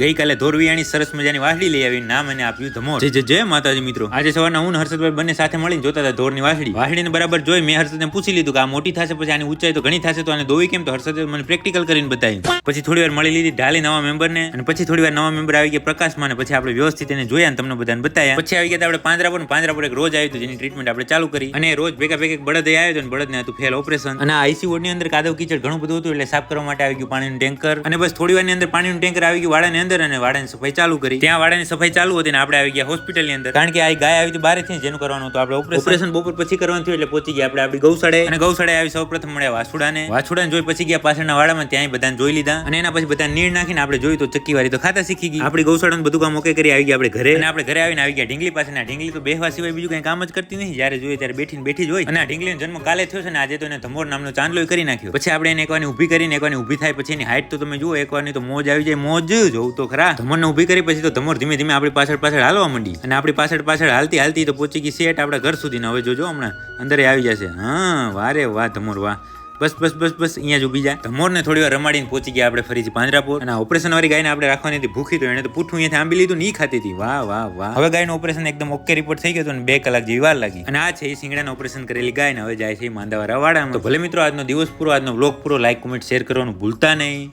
ગઈકાલે ધોરવિયાની સરસ મજાની વાસળી લઈ આવી નામ અને આપ્યું ધમોર જે જય માતાજી મિત્રો. આજે સવારના હું હર્ષદભાઈ બંને સાથે મળીને જોતા હતા ધોરની વાસળી. વાસળીને બરાબર જોઈ મેં હર્ષદને પૂછી લીધું કે આ મોટી થશે પછી આની ઊંચાઈ તો ઘણી થશે તો આને દોવી કેમ? તો હર્ષદે મને પ્રેક્ટિકલ કરીને બતાવી પછી થોડી વાર મળી લીધી ઢાલી નવા મેમ્બરને અને પછી થોડી વાર નવા મેમ્બર આવી ગયા પ્રકાશમાં અને પછી આપણે વ્યવસ્થિત એને જોયા અને તમને બધાને બતાવ્યા. પછી આવી ગયા આપણે પાંજરાપુર પાંજરાપુર એક રોજ આવ્યું જેની ટ્રીટમેન્ટ આપણે ચાલુ કરી. અને રોજ ભેગા ભેગા એક બળદ આવ્યો હતો અને બળદને હતું ફેલ ઓપરેશન અને આઈસી વોર્ડની અંદર કાદવ કીચડ ઘણું બધું હતું એટલે સાફ કરવા માટે આવી ગયું પાણીનું ટેન્કર. અને બસ થોડી વારની અંદર પાણીનું ટેન્કર આવી ગયું અંદર અને વાડાની સફાઈ ચાલુ કરી. ત્યાં વાડાની સફાઈ ચાલુ હતી ને આપણે આવી ગયા હોસ્પિટલની અંદર. કારણ કે આ ગાય આવી હતી બહારથી જેનું કરવાનું હતું આપણે ઓપરેશન. ઓપરેશન બપોર પછી કરવાનું થયું એટલે પહોંચી ગયા આપણે આપણી ગૌશાળે. અને ગૌશાળે આવી સૌ પ્રથમ મળ્યા વાછુડાને. વાછુડાને જોઈ પછી ગયા પાછળના વાડામાં ત્યાં બધાને જોઈ લીધા. અને એના પછી બધા નીર નાખીને આપણે જોયું તો ચક્કીવારી તો ખાતા શીખી ગઈ. આપણી ગૌશાળાનું બધું કામ ઓકે કરી આવી ગયા આપણે ઘરે. અને આપણે ઘરે આવીને આવી ગયા ઢીંગલી પાસે. ના ઢીંગલી તો બેહવા સિવાય બીજું કઈ કામ જ કરતી નહીં. જ્યારે જોઈએ ત્યારે બેઠીને બેઠી જ હોય. અને આ ઢીંગલીનો જન્મ કાલે થયો છે ને આજે તો એને ધમોર નામનો ચાંદલો કરી નાખ્યો. પછી આપણે એને એકવાની ઊભી કરીને એકવાની ઊભી થાય પછી એની હાઈટ તો તમે જુઓ એકવાની તો મોજ આવી જાય. મોજ જોવું તો ખરા. ધમોરને ઊભી કરી પછી તો ધમોર ધીમે ધીમે આપણી પાછળ પાછળ હાલવા માંડી. અને આપણી પાછળ પાછળ હાલતી હાલતી તો પહોંચી ગઈ સેટ આપણા ઘર સુધી હવે જોજો હમણાં. અંદર આવી જશે. હા વારે વાહ ધમોર વાહ. બસ બસ બસ બસ, અહીંયા જ ઊભી જા. ધમોરને થોડી વાર રમાડીને પહોંચી ગયા આપણે ફરીથી પાંજરાપોર અને ઓપરેશન વાળી ગાયને આપણે રાખવાની હતી ભૂખી તો એને તો પૂઠું અહીંયાથી આંબી લીધું નહીં ખાતી હતી. વાહ વાહ વાહ. હવે ગાયનું ઓપરેશન એકદમ ઓકે રિપોર્ટ થઈ ગયો હતો અને બે કલાક જેવી વાર લાગી. અને આ છે એ સિંગડાનું ઓપરેશન કરેલી ગાય ને હવે જાય છે માંદાવાળા વાળા તો ભલે મિત્રો, આજનો દિવસ પૂરો, આજનો બ્લોગ પૂરો લાઈક કોમેન્ટ શેર કરવાનું ભૂલતા નહીં.